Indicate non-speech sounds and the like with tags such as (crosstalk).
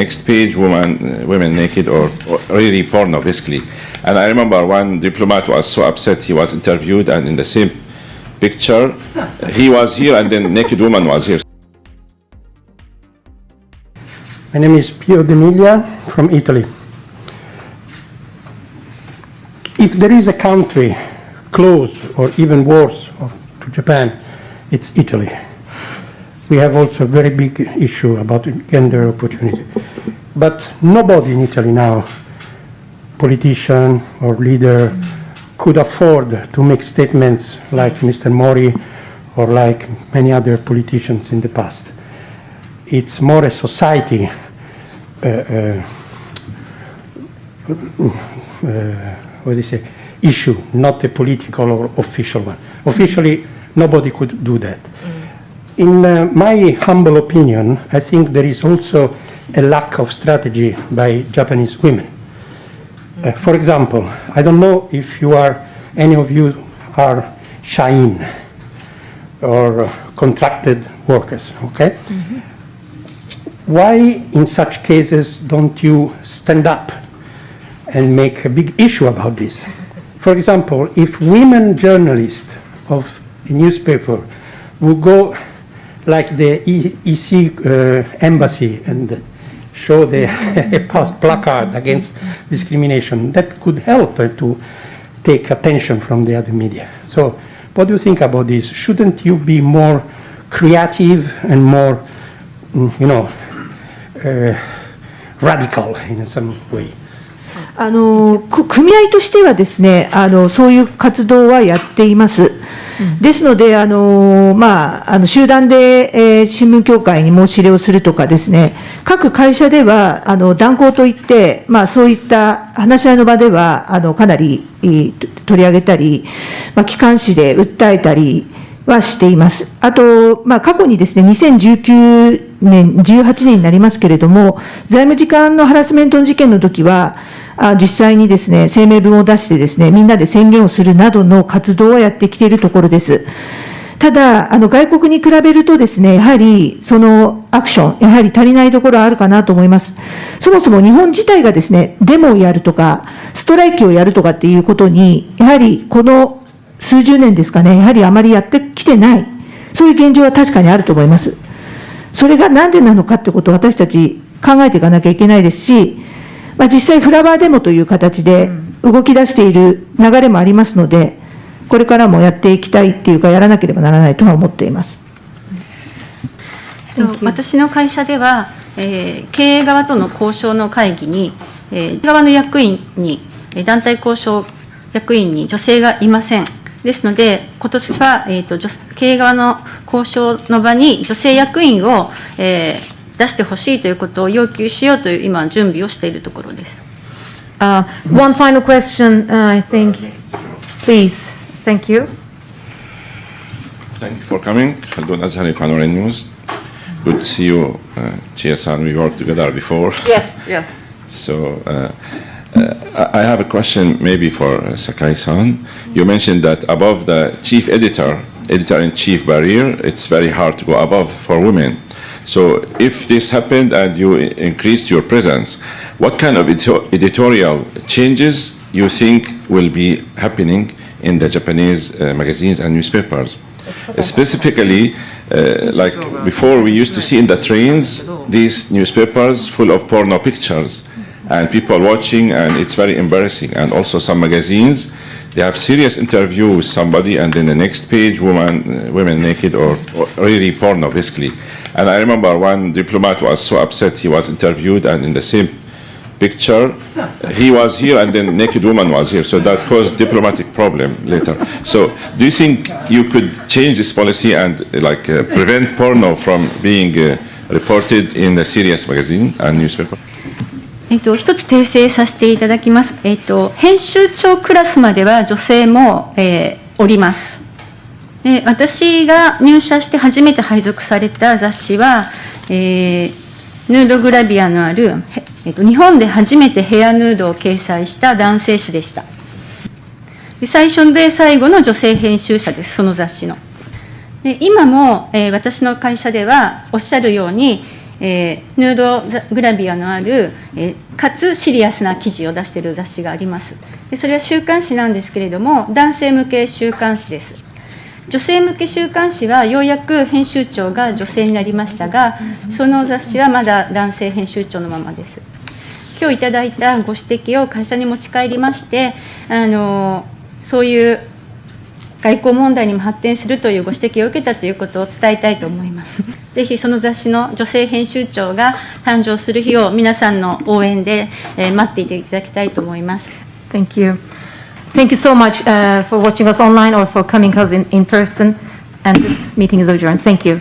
next page, woman, uh, women naked or, or really porno, basically. And I remember one diplomat was so upset. He was interviewed, and in the same picture, he was here, and then naked woman was here. My name is Pio D'Emilia from Italy. If there is a country close or even worse to Japan, it's Italy. We have also a very big issue about gender opportunity. But nobody in Italy now, politician or leader, could afford to make statements like Mr. Mori or like many other politicians in the past it's more a society uh, uh, uh, what do you say issue, not a political or official one. Officially, nobody could do that. In uh, my humble opinion, I think there is also a lack of strategy by Japanese women. Uh, for example, I don't know if you are, any of you are shain or contracted workers, okay? why in such cases don't you stand up and make a big issue about this? For example, if women journalists of a newspaper would go like the EC uh, embassy and show the (laughs) pas- placard against discrimination, that could help uh, to take attention from the other media. So, what do you think about this? Shouldn't you be more creative and more, mm, you know, uh, radical in some way? あのく組合としてはですねあのそういう活動はやっています。 ですので、あのまあ、あの集団で、えー新聞協会に申し入れをするとかですね、各会社ではあの断行といって、まあ、そういった話し合いの場ではあのかなり取り上げたり、まあ、機関紙で訴えたりはしています。あと、まあ、過去にですね、2019年、18年になりますけれども、財務次官のハラスメント事件の時は、あ実際にですね、声明文を出してですね、みんなで宣言をするなどの活動をやってきているところです。ただ、あの外国に比べるとですね、やはりそのアクション、やはり足りないところはあるかなと思います。そもそも日本自体がですね、デモをやるとか、ストライキをやるとかっていうことに、やはりこの数十年ですかね、やはりあまりやってきてない、そういう現状は確かにあると思います。それがなんでなのかってことを私たち考えていかなきゃいけないですし、まあ、実際フラワーデモという形で動き出している流れもありますので、これからもやっていきたいっていうか、やらなければならないとは思っています。えっと私の会社では、えー経営側との交渉の会議に、えー側の役員に、えー団体交渉役員に女性がいません。ですので、今年は、えー、と女経営側の交渉の場に女性役員を、えー出してほしいということを要求しようという今、準備をしているところです。Uh, One final question, uh, I think. Please, thank you. Thank you for coming. Khaldun Azhari, Panorama News. Good to see you, uh, Chia-san. We worked together before. Yes, yes. So uh, uh, I have a question maybe for uh, Sakai-san. You mentioned that above the chief editor, editor-in-chief barrier, it's very hard to go above for women. So if this happened and you increased your presence, what kind of editorial changes you think will be happening in the Japanese uh, magazines and newspapers? Specifically, uh, like before, we used to see in the trains these newspapers full of porno pictures and people are watching, and it's very embarrassing. And also some magazines, they have serious interview with somebody, and then the next page, woman, uh, women naked or, or really porno, basically. And I remember one diplomat was so upset. He was interviewed, and in the same picture, he was here, and then naked woman was here. So that caused diplomatic problem later. So do you think you could change this policy and uh, like uh, prevent porno from being uh, reported in a serious magazine and newspaper? えっと、一つ訂正させていただきます。えっと、編集長クラスまでは女性も、えーおります。で、私が入社して初めて配属された雑誌は、えーヌードグラビアのある、えっと、日本で初めてヘアヌードを掲載した男性誌でした。で最初で最後の女性編集者です、その雑誌の。で今も、えー私の会社ではおっしゃるように、えーヌードグラビアのある、えーかつシリアスな記事を出している雑誌があります。でそれは週刊誌なんですけれども、男性向け週刊誌です。女性向け週刊誌はようやく編集長が女性になりましたが、その雑誌はまだ男性編集長のままです。今日いただいたご指摘を会社に持ち帰りまして、あのそういう外交問題にも発展するというご指摘を受けたということを伝えたいと思います。ぜひその雑誌の女性編集長が誕生する日を皆さんの応援で、え待っていていただきたいと思います。Thank you. Thank you so much uh, for watching us online or for coming us in in person. And this meeting is adjourned. Thank you.